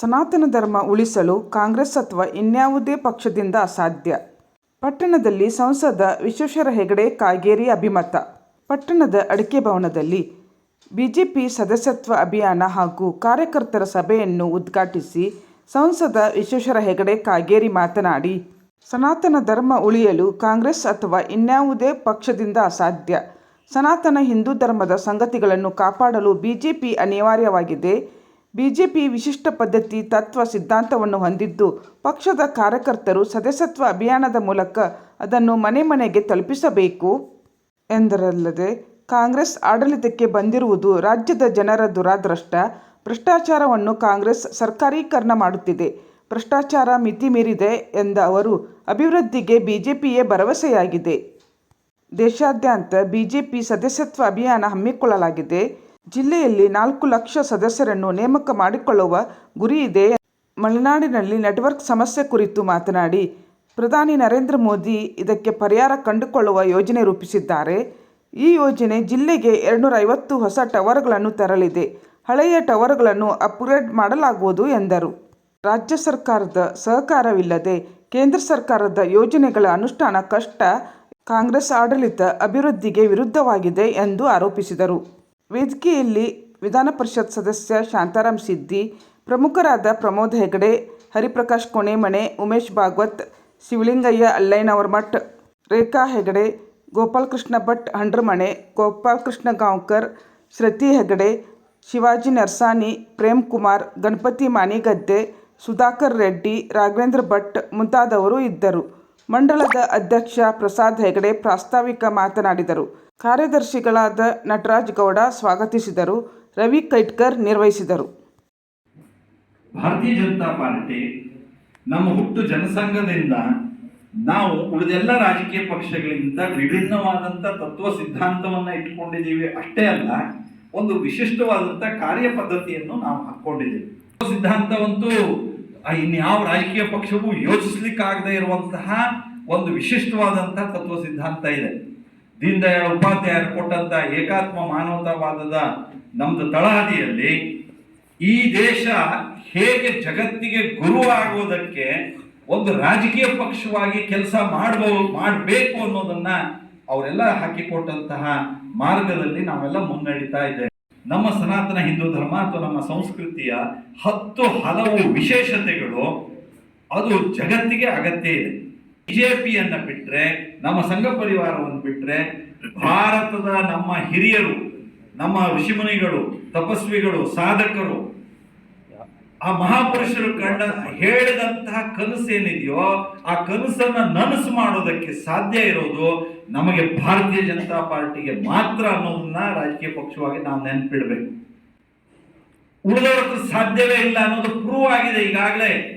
ಸನಾತನ ಧರ್ಮ ಉಳಿಸಲು ಕಾಂಗ್ರೆಸ್ ಅಥವಾ ಇನ್ಯಾವುದೇ ಪಕ್ಷದಿಂದ ಅಸಾಧ್ಯ. ಪಟ್ಟಣದಲ್ಲಿ ಸಂಸದ ವಿಶ್ವೇಶ್ವರ ಹೆಗಡೆ ಕಾಗೇರಿ ಅಭಿಮತ. ಪಟ್ಟಣದ ಅಡಿಕೆ ಭವನದಲ್ಲಿ ಬಿಜೆಪಿ ಸದಸ್ಯತ್ವ ಅಭಿಯಾನ ಹಾಗೂ ಕಾರ್ಯಕರ್ತರ ಸಭೆಯನ್ನು ಉದ್ಘಾಟಿಸಿ ಸಂಸದ ವಿಶ್ವೇಶ್ವರ ಹೆಗಡೆ ಕಾಗೇರಿ ಮಾತನಾಡಿ, ಸನಾತನ ಧರ್ಮ ಉಳಿಯಲು ಕಾಂಗ್ರೆಸ್ ಅಥವಾ ಇನ್ಯಾವುದೇ ಪಕ್ಷದಿಂದ ಅಸಾಧ್ಯ. ಸನಾತನ ಹಿಂದೂ ಧರ್ಮದ ಸಂಗತಿಗಳನ್ನು ಕಾಪಾಡಲು ಬಿಜೆಪಿ ಅನಿವಾರ್ಯವಾಗಿದೆ. ಬಿಜೆಪಿ ವಿಶಿಷ್ಟ ಪದ್ಧತಿ, ತತ್ವ, ಸಿದ್ಧಾಂತವನ್ನು ಹೊಂದಿದ್ದು ಪಕ್ಷದ ಕಾರ್ಯಕರ್ತರು ಸದಸ್ಯತ್ವ ಅಭಿಯಾನದ ಮೂಲಕ ಅದನ್ನು ಮನೆ ಮನೆಗೆ ತಲುಪಿಸಬೇಕು ಎಂದರಲ್ಲದೆ ಕಾಂಗ್ರೆಸ್ ಆಡಳಿತಕ್ಕೆ ಬಂದಿರುವುದು ರಾಜ್ಯದ ಜನರ ದುರಾದೃಷ್ಟ. ಭ್ರಷ್ಟಾಚಾರವನ್ನು ಕಾಂಗ್ರೆಸ್ ಸರ್ಕಾರೀಕರಣ ಮಾಡುತ್ತಿದೆ. ಭ್ರಷ್ಟಾಚಾರ ಮಿತಿ ಮೀರಿದೆ ಎಂದ ಅವರು, ಅಭಿವೃದ್ಧಿಗೆ ಬಿಜೆಪಿಯೇ ಭರವಸೆಯಾಗಿದೆ. ದೇಶಾದ್ಯಂತ ಬಿಜೆಪಿ ಸದಸ್ಯತ್ವ ಅಭಿಯಾನ ಹಮ್ಮಿಕೊಳ್ಳಲಾಗಿದೆ. ಜಿಲ್ಲೆಯಲ್ಲಿ ನಾಲ್ಕು ಲಕ್ಷ ಸದಸ್ಯರನ್ನು ನೇಮಕ ಮಾಡಿಕೊಳ್ಳುವ ಗುರಿ ಇದೆ. ಮಲೆನಾಡಿನಲ್ಲಿ ನೆಟ್ವರ್ಕ್ ಸಮಸ್ಯೆ ಕುರಿತು ಮಾತನಾಡಿ, ಪ್ರಧಾನಿ ನರೇಂದ್ರ ಮೋದಿ ಇದಕ್ಕೆ ಪರಿಹಾರ ಕಂಡುಕೊಳ್ಳುವ ಯೋಜನೆ ರೂಪಿಸಿದ್ದಾರೆ. ಈ ಯೋಜನೆ ಜಿಲ್ಲೆಗೆ ಎರಡುನೂರ ಐವತ್ತು ಹೊಸ ಟವರ್ಗಳನ್ನು ತರಲಿದೆ. ಹಳೆಯ ಟವರ್ಗಳನ್ನು ಅಪ್ಗ್ರೇಡ್ ಮಾಡಲಾಗುವುದು ಎಂದರು. ರಾಜ್ಯ ಸರ್ಕಾರದ ಸಹಕಾರವಿಲ್ಲದೆ ಕೇಂದ್ರ ಸರ್ಕಾರದ ಯೋಜನೆಗಳ ಅನುಷ್ಠಾನ ಕಷ್ಟ. ಕಾಂಗ್ರೆಸ್ ಆಡಳಿತ ಅಭಿವೃದ್ಧಿಗೆ ವಿರುದ್ಧವಾಗಿದೆ ಎಂದು ಆರೋಪಿಸಿದರು. ವೇದಿಕೆಯಲ್ಲಿ ವಿಧಾನ ಪರಿಷತ್ ಸದಸ್ಯ ಶಾಂತಾರಾಮ್ ಸಿದ್ದಿ, ಪ್ರಮುಖರಾದ ಪ್ರಮೋದ್ ಹೆಗಡೆ, ಹರಿಪ್ರಕಾಶ್ ಕೊಣೆಮಣೆ ಉಮೇಶ್ ಭಾಗವತ್, ಶಿವಲಿಂಗಯ್ಯ ಅಲ್ಲಯ್ಯನವರಮಠ್ ರೇಖಾ ಹೆಗಡೆ, ಗೋಪಾಲಕೃಷ್ಣ ಭಟ್ ಹಂಡ್ರಮಣೆ, ಗೋಪಾಲಕೃಷ್ಣ ಗಾಂವ್ಕರ್, ಶ್ರತಿ ಹೆಗಡೆ, ಶಿವಾಜಿ ನರ್ಸಾನಿ ಪ್ರೇಮ್ ಕುಮಾರ್, ಗಣಪತಿ ಮಾನಿಗದ್ದೆ ಸುಧಾಕರ್ ರೆಡ್ಡಿ, ರಾಘವೇಂದ್ರ ಭಟ್ ಮುಂತಾದವರು ಇದ್ದರು. ಮಂಡಳದ ಅಧ್ಯಕ್ಷ ಪ್ರಸಾದ್ ಹೆಗಡೆ ಪ್ರಾಸ್ತಾವಿಕ ಮಾತನಾಡಿದರು. ಕಾರ್ಯದರ್ಶಿಗಳಾದ ನಟರಾಜ್ ಗೌಡ ಸ್ವಾಗತಿಸಿದರು, ರವಿ ಕೈಟ್ಕರ್ ನಿರ್ವಹಿಸಿದರು. ಭಾರತೀಯ ಜನತಾ ಪಾರ್ಟಿ ನಮ್ಮ ಹುಟ್ಟು ಜನಸಂಘದಿಂದ ನಾವು ಉಳಿದೆಲ್ಲ ರಾಜಕೀಯ ಪಕ್ಷಗಳಿಂದ ವಿಭಿನ್ನವಾದಂಥ ತತ್ವ ಸಿದ್ಧಾಂತವನ್ನ ಇಟ್ಕೊಂಡಿದ್ದೀವಿ ಅಷ್ಟೇ ಅಲ್ಲ, ಒಂದು ವಿಶಿಷ್ಟವಾದಂಥ ಕಾರ್ಯ ಪದ್ಧತಿಯನ್ನು ನಾವು ಹಾಕೊಂಡಿದ್ದೀವಿ. ತತ್ವ ಸಿದ್ಧಾಂತವಂತೂ ಇನ್ಯಾವ ರಾಜಕೀಯ ಪಕ್ಷವೂ ಯೋಚಿಸ್ಲಿಕ್ಕಾಗದೇ ಇರುವಂತಹ ಒಂದು ವಿಶಿಷ್ಟವಾದಂತಹ ತತ್ವ ಸಿದ್ಧಾಂತ ಇದೆ. ದೀನ್ ದಯಾಳ್ ಉಪಾಧ್ಯಾಯರು ಕೊಟ್ಟಂತ ಏಕಾತ್ಮ ಮಾನವತಾವಾದದ ನಮ್ದು ತಳಹದಿಯಲ್ಲಿ ಈ ದೇಶ ಹೇಗೆ ಜಗತ್ತಿಗೆ ಗುರು ಆಗುವುದಕ್ಕೆ ಒಂದು ರಾಜಕೀಯ ಪಕ್ಷವಾಗಿ ಕೆಲಸ ಮಾಡಬಹುದು ಮಾಡಬೇಕು ಅನ್ನೋದನ್ನ ಅವರೆಲ್ಲ ಹಾಕಿಕೊಟ್ಟಂತಹ ಮಾರ್ಗದಲ್ಲಿ ನಾವೆಲ್ಲ ಮುನ್ನಡೀತಾ ಇದ್ದೇವೆ. ನಮ್ಮ ಸನಾತನ ಹಿಂದೂ ಧರ್ಮ ಅಥವಾ ನಮ್ಮ ಸಂಸ್ಕೃತಿಯ ಹತ್ತು ಹಲವು ವಿಶೇಷತೆಗಳು ಅದು ಜಗತ್ತಿಗೆ ಅಗತ್ಯ ಇದೆ. ಬಿಜೆಪಿಯನ್ನ ಬಿಟ್ರೆ, ನಮ್ಮ ಸಂಘ ಪರಿವಾರವನ್ನು ಬಿಟ್ರೆ, ಭಾರತದ ನಮ್ಮ ಹಿರಿಯರು, ನಮ್ಮ ಋಷಿಮುನಿಗಳು, ತಪಸ್ವಿಗಳು, ಸಾಧಕರು, ಆ ಮಹಾಪುರುಷರು ಕಂಡ ಹೇಳಿದಂತಹ ಕನಸು ಏನಿದೆಯೋ, ಆ ಕನಸನ್ನ ನನಸು ಮಾಡೋದಕ್ಕೆ ಸಾಧ್ಯ ಇರೋದು ನಮಗೆ ಭಾರತೀಯ ಜನತಾ ಪಾರ್ಟಿಗೆ ಮಾತ್ರ ಅನ್ನೋದನ್ನ ರಾಜಕೀಯ ಪಕ್ಷವಾಗಿ ನಾವು ನೆನಪಿಡ್ಬೇಕು. ಉಳಿದವ್ರದ್ದು ಸಾಧ್ಯವೇ ಇಲ್ಲ ಅನ್ನೋದು ಪ್ರೂವ್ ಆಗಿದೆ ಈಗಾಗಲೇ.